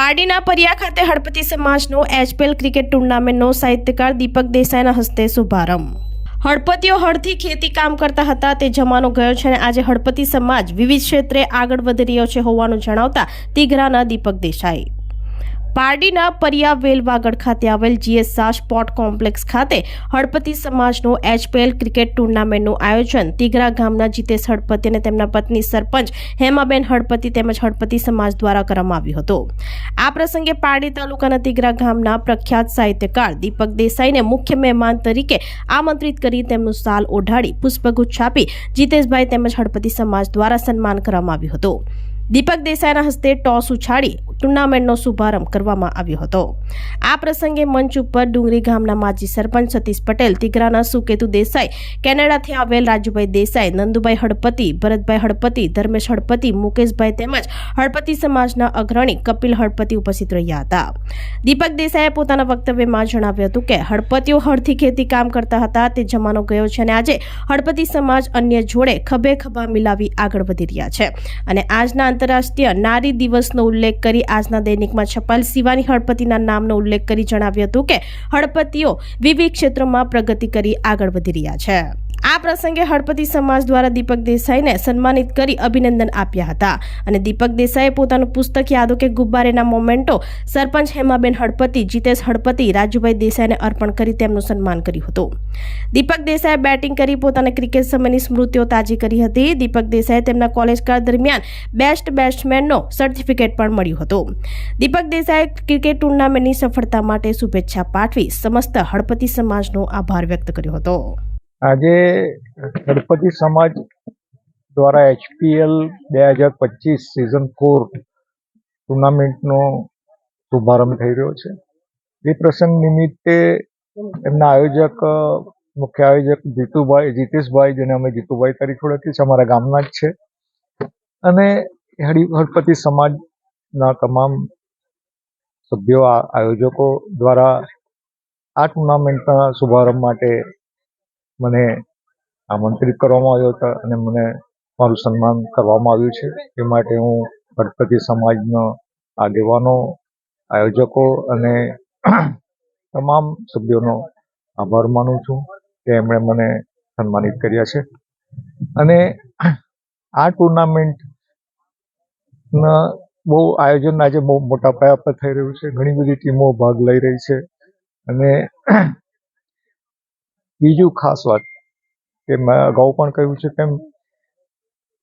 પારડીના પરિયા ખાતે હળપતિ સમાજનો HPL cricket ટુર્નામેન્ટનો સાહિત્યકાર દીપક દેસાઈના હસ્તે શુભારંભ. હળપતિઓ હળથી ખેતી કામ કરતા હતા, તે જમાનો ગયો છે અને આજે હળપતિ સમાજ વિવિધ ક્ષેત્રે આગળ વધી રહ્યો છે હોવાનું જણાવતા તિઘરાના દીપક દેસાઈ. પારડીના પરિયા વેલવાગડ ખાતે આવેલ જીએસ શાહ સ્પોર્ટ કોમ્પ્લેક્સ ખાતે હળપતિ સમાજનો એચપીએલ ક્રિકેટ ટુર્નામેન્ટનું આયોજન. તિગરા ગામના જીતેશ હળપતિ અને તેમના પત્ની સરપંચ હેમાબેન હળપતિ તેમજ હળપતિ સમાજ દ્વારા કરવામાં આવ્યું હતું. આ પ્રસંગે પારડી તાલુકાના તિગરા ગામના પ્રખ્યાત સાહિત્યકાર દીપક દેસાઈને મુખ્ય મહેમાન તરીકે આમંત્રિત કરી તેમનું સાલ ઓઢાડી પુષ્પગુચ્છ આપી જીતેશભાઈ તેમજ હળપતિ સમાજ દ્વારા સન્માન કરવામાં આવ્યું હતું. દીપક દેસાઈના હસ્તે ટોસ ઉછાળી ટુર્નામેન્ટનો શુભારંભ કરવામાં આવ્યો હતો. આ પ્રસંગે મંચ ઉપર ડુંગરી ગામના માજી સરપંચ સતીશ પટેલ, તિગરાના સુકેતુ દેસાઈ, કેનેડાથી આવેલ રાજુભાઈ દેસાઈ, નંદુભાઈ હળપતિ ભરતભાઈ હળપતિ ધર્મેશ હળપતિ મુકેશભાઈ તેમજ હળપતિ સમાજના અગ્રણી કપિલ હળપતિ ઉપસ્થિત રહ્યા હતા. દીપક દેસાઈએ પોતાના વક્તવ્યમાં જણાવ્યું હતું કે હળપતિઓ હળથી ખેતી કામ કરતા હતા, તે જમાનો ગયો છે અને આજે હળપતિ સમાજ અન્ય જોડે ખભે ખભા મિલાવી આગળ વધી રહ્યા છે. અને આજના આંતરરાષ્ટ્રીય નારી દિવસનો ઉલ્લેખ કરી આજના દૈનિકમાં છપાયેલ શિવાની હળપતિના નામનો ઉલ્લેખ કરી જણાવ્યું હતું કે હળપતિઓ વિવિધ ક્ષેત્રોમાં પ્રગતિ કરી આગળ વધી રહ્યા છે. આ પ્રસંગે હળપતિ સમાજ દ્વારા દીપક દેસાઈને સન્માનિત કરી અભિનંદન આપ્યા હતા. અને દીપક દેસાઈએ પોતાનું પુસ્તક યાદો કે ગુબ્બારેના મોમેન્ટો સરપંચ હેમાબેન હળપતિ, જીતેશ હળપતિ, રાજુભાઈ દેસાઈને અર્પણ કરી તેમનું સન્માન કર્યું હતું. દીપક દેસાઈએ બેટિંગ કરી પોતાના ક્રિકેટ સમયની સ્મૃતિઓ તાજી કરી હતી. દીપક દેસાઈએ તેમના કોલેજ કાળ દરમિયાન બેસ્ટ બેટ્સમેનનો સર્ટિફિકેટ પણ મળ્યું હતું. દીપક દેસાઈએ ક્રિકેટ ટુર્નામેન્ટની સફળતા માટે શુભેચ્છા પાઠવી સમસ્ત હળપતિ સમાજનો આભાર વ્યક્ત કર્યો હતો. આજે ગણપતિ સમાજ દ્વારા એચપીએલ બે હજાર પચીસ સિઝન ફોર ટુર્નામેન્ટનો શુભારંભ થઈ રહ્યો છે. એ પ્રસંગ નિમિત્તે એમના આયોજક મુખ્ય આયોજક જીતુભાઈ, જીતેશભાઈ, જેને અમે જીતુભાઈ તરીકે ઓળખીએ છીએ, અમારા ગામના જ છે. અને હળી હળપતિ સમાજના તમામ સભ્યો આયોજકો દ્વારા આ ટુર્નામેન્ટના શુભારંભ માટે મને આમંત્રિત કરવામાં આવ્યો હતો અને મને મારું સન્માન કરવામાં આવ્યું છે. એ માટે હું ગણપતિ સમાજનો આગેવાનો, આયોજકો અને તમામ સભ્યોનો આભાર માનું છું કે એમણે મને સન્માનિત કર્યા છે. અને આ ટુર્નામેન્ટ બહુ આયોજન આજે બહુ મોટા પાયા પર થઈ રહ્યું છે. ઘણી બધી ટીમો ભાગ લઈ રહી છે અને બીજું ખાસ વાત કે મેં, અગાઉ પણ કહ્યું છે તેમ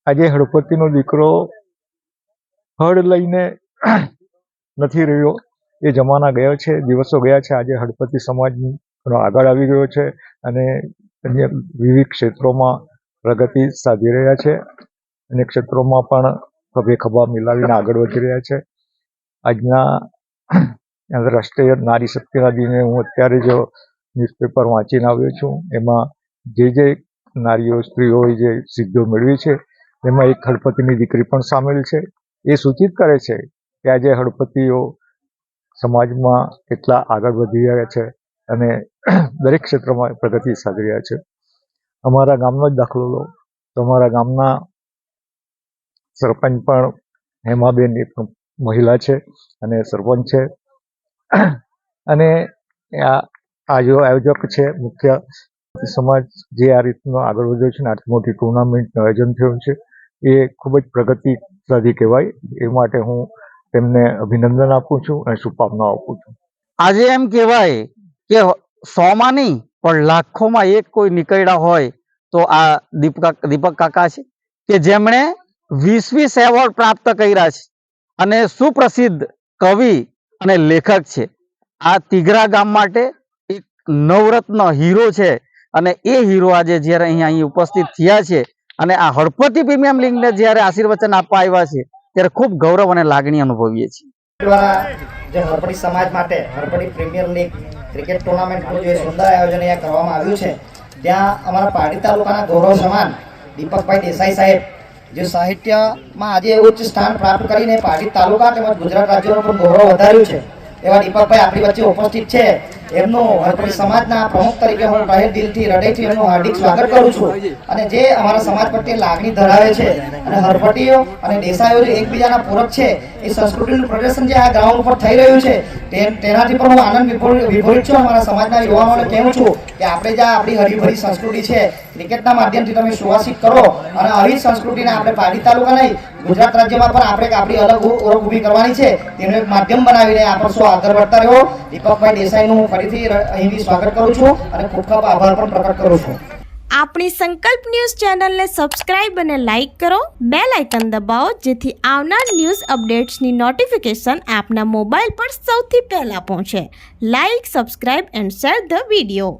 આજે હળપતિનો દીકરો હળ લઈને નથી રહ્યો. એ જમાના ગયો છે, દિવસો ગયા છે, આજે હળપતિ સમાજ ઘણો આગળ આવી ગયો છે અને અન્ય વિવિધ ક્ષેત્રોમાં પ્રગતિ સાધી રહ્યા છે અને ક્ષેત્રોમાં પણ ખભે ખભા મિલાવીને આગળ વધી રહ્યા છે. આજના રાષ્ટ્રીય નારી શક્તિના દિને હું અત્યારે જ ન્યૂઝપેપર વાંચીને આવ્યો છું. એમાં જે જે નારીઓ, સ્ત્રીઓએ જે સિદ્ધિઓ મેળવી છે, એમાં એક હળપતિની દીકરી પણ સામેલ છે. એ સૂચિત કરે છે કે આજે હળપતિઓ સમાજમાં કેટલા આગળ વધી રહ્યા છે અને દરેક ક્ષેત્રમાં પ્રગતિ સાધી રહ્યા છે. અમારા ગામનો જ દાખલો લો. તો અમારા ગામના સરપંચ પણ હેમાબેન એ મહિલા છે અને સરપંચ છે. અને આ આ જો આયોજક છે, મુખ્ય સમાજ જે આ રીતનો આગળ વધ્યો છે ને આટલી મોટી ટુર્નામેન્ટનું આયોજન થયું છે, એ ખૂબ જ પ્રગતિશાળી કહેવાય. એ માટે હું તેમને અભિનંદન આપું છું અને શુભકામનાઓ આપું છું. આજે એમ કહેવાય કે સોમાં નહીં, પણ લાખોમાં એક કોઈ નીકળ્યા હોય તો આ દીપક દીપક કાકા છે, કે જેમણે વીસ વીસ એવોર્ડ પ્રાપ્ત કર્યા છે અને સુપ્રસિદ્ધ કવિ અને લેખક છે. આ તિઘરા ગામ માટે નવરત્ન હીરો છે અને એ હીરો આજે જ્યારે અહીંયા અહીં ઉપસ્થિત થયા છે અને આ હળપતિ પ્રીમિયમ લીગને જ્યારે આશીર્વચન આપવા આવ્યા છે, ત્યારે ખૂબ ગૌરવ અને લાગણી અનુભવીએ છીએ. જે હરપડી સમાજ માટે હરપડી પ્રીમિયર લીગ ક્રિકેટ ટુર્નામેન્ટનું જે સુંદર આયોજન અહીંયા કરવામાં આવ્યું છે. ત્યાં અમારા પાડી તાલુકાના ગૌરવ સમાન દીપકભાઈ દેસાઈ સાહેબ, જે સાહિત્યમાં આજે ઉચ્ચ સ્થાન પ્રાપ્ત કરીને પાડી તાલુકા તેમજ ગુજરાત રાજ્યનું પણ ગૌરવ વધાર્યું છે. એવા દીપકભાઈ આપણી વચ્ચે ઉપસ્થિત છે. એમનું હરપડી સમાજના પ્રમુખ તરીકે હું તહે દિલથી, હૃદયથી એમનું હાર્દિક સ્વાગત કરું છું. અને જે અમારા સમાજ પ્રત્યે લાગણી ધરાવે છે અને હરપટીઓ અને દેસાઈઓ એકબીજાના પૂરક છે, એ સંસ્કૃતિનું પ્રદર્શન જે આ ગ્રાઉન્ડ ઉપર થઈ રહ્યું છે તેનાથી પણ હું આનંદ વિભોર- વિભોરિત છું. અમારા મારા સમાજના યુવાઓને કહું છું કે આપણે જે આપણી હરીભરી સંસ્કૃતિ છે, ક્રિકેટના માધ્યમથી તમે સુવાસિત કરો અને આવી સંસ્કૃતિને આપણે પાડી તાલુકા નહીં, ગુજરાત રાજ્યમાં પણ આપણે આપણી અલગ ઓળખ ઊભી કરવાની છે. તેનું એક માધ્યમ બનાવીને આપણે શું આગળ વધતા રહ્યો? દીપકભાઈ દેસાઈનું ફરીથી અહીંથી સ્વાગત કરું છું અને ખૂબ ખૂબ આભાર પણ પ્રકટ કરું છું. આપણી સંકલ્પ ન્યૂઝ ચેનલને સબસ્ક્રાઇબ અને લાઇક કરો. બે લાઇકન દબાવો, જેથી આવનાર ન્યૂઝ અપડેટ્સની નોટિફિકેશન આપના મોબાઈલ પર સૌથી પહેલાં પહોંચે. Like, subscribe and share the video.